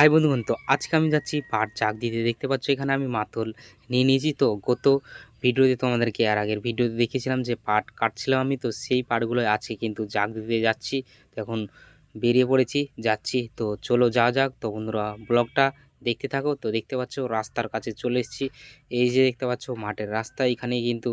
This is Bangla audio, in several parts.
হাই বন্ধুগণ তো আজকে আমি যাচ্ছি পাট চাক দিতে। দেখতে পাচ্ছ এখানে আমি মাতল নিয়ে নিয়েছি। তো গত ভিডিওতে তোমাদেরকে আর আগের ভিডিওতে দেখিয়েছিলাম যে পাট কাটছিলাম আমি, তো সেই পাটগুলো আছে কিন্তু জাগ দিতে যাচ্ছি। তো এখন বেরিয়ে পড়েছি, যাচ্ছি। তো চলো যা যাক। তো বন্ধুরা, ব্লগটা দেখতে থাকো। তো দেখতে পাচ্ছ রাস্তার কাছে চলে এসেছি। এই যে দেখতে পাচ্ছ মাঠের রাস্তা এখানে কিন্তু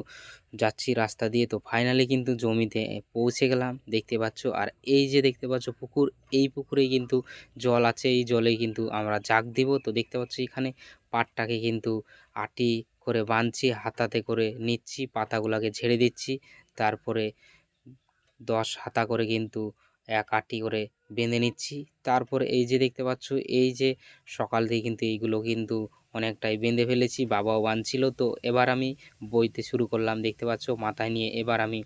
যাচ্ছি রাস্তা দিয়ে। তো ফাইনালি কিন্তু জমিতে পৌঁছে গেলাম, দেখতে পাচ্ছ। আর এই যে দেখতে পাচ্ছ পুকুর, এই পুকুরে কিন্তু জল আছে। এই জলে কিন্তু আমরা জাগ দিব। তো দেখতে পাচ্ছ এখানে পাটটাকে কিন্তু আটি করে বাঁধছি, হাতাতে করে নিচ্ছি, পাতাগুলোকে ঝেড়ে দিচ্ছি। তারপরে দশ হাতা করে কিন্তু এক আটি করে বেঁধে নিচ্ছি। তারপরে এই যে দেখতে পাচ্ছ, এই যে সকাল থেকে কিন্তু এইগুলো কিন্তু অনেকটাই বেঁধে ফেলেছি, বাবাও বাঁধছিল। তো এবার আমি বইতে শুরু করলাম, দেখতে পাচ্ছ, মাথায় নিয়ে এবার আমি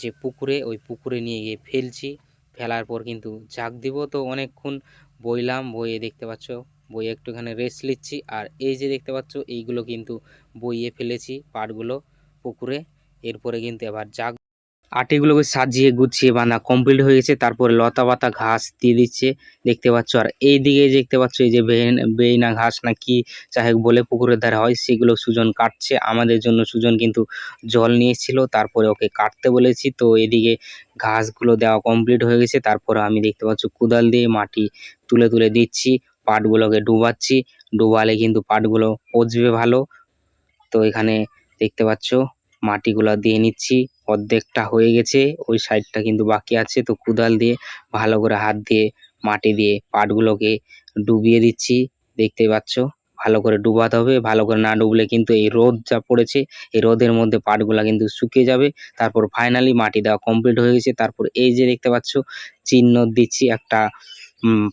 যে পুকুরে, ওই পুকুরে নিয়ে গিয়ে ফেলছি। ফেলার পর কিন্তু জাগ দিব। তো অনেকক্ষণ বইলাম, বইয়ে দেখতে পাচ্ছ, বইয়ে একটুখানি রেস্ট নিচ্ছি। আর এই যে দেখতে পাচ্ছ, এইগুলো কিন্তু বইয়ে ফেলেছি পাটগুলো পুকুরে। এরপরে কিন্তু এবার জাগ আটিগুলোকে সাজিয়ে গুছিয়ে বাঁধা কমপ্লিট হয়ে গেছে। তারপরে লতা পাতা ঘাস দিয়ে দিচ্ছে, দেখতে পাচ্ছ। আর এই দিকে দেখতে পাচ্ছ এই যে বেইন- ঘাস না কি হোক বলে পুকুরের ধারে হয়, সেগুলো সুজন কাটছে। আমাদের জন্য সুজন কিন্তু জল নিয়ে এসেছিল, তারপরে ওকে কাটতে বলেছি। তো এদিকে ঘাসগুলো দেওয়া কমপ্লিট হয়ে গেছে। তারপরে আমি দেখতে পাচ্ছ কোদাল দিয়ে মাটি তুলে তুলে দিচ্ছি, পাটগুলোকে ডুবাচ্ছি। ডুবালে কিন্তু পাটগুলো পচবে ভালো। তো এখানে দেখতে পাচ্ছ মাটিগুলো দিয়ে নিচ্ছি। অর্ধেকটা হয়ে গেছে, ওই সাইডটা কিন্তু বাকি আছে। তো কোদাল দিয়ে ভালো করে হাত দিয়ে, মাটি দিয়ে পাটগুলোকে ডুবিয়ে দিচ্ছি। দেখতে পাচ্ছ, ভালো করে ডুবাতে হবে। ভালো করে না ডুবলে কিন্তু এই রোদ যা পড়েছে, এই রোদের মধ্যে পাটগুলা কিন্তু শুকিয়ে যাবে। তারপর ফাইনালি মাটি দেওয়া কমপ্লিট হয়ে গেছে। তারপর এই যে দেখতে পাচ্ছ, চিহ্ন দিচ্ছি একটা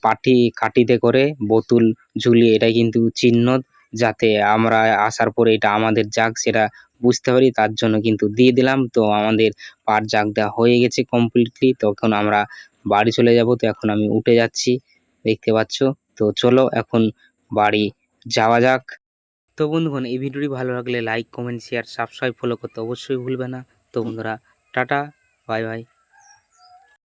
পাটি কাটিতে করে, বোতল ঝুলিয়ে এটাই কিন্তু চিহ্ন। যাতে আমরা আসার পরে এটা আমাদের যাক, সেটা বুঝতে পারি, তার জন্য কিন্তু দিয়ে দিলাম। তো আমাদের পাট জাগ দেওয়া হয়ে গেছে কমপ্লিটলি তখন আমরা বাড়ি চলে যাব। তো এখন আমি উঠে যাচ্ছি, দেখতে পাচ্ছ। তো চলো এখন বাড়ি যাওয়া যাক। তো বন্ধুগণ, এই ভিডিওটি ভালো লাগলে like comment share subscribe follow করতে অবশ্যই ভুলবে না। তো বন্ধুরা, টাটা বাই বাই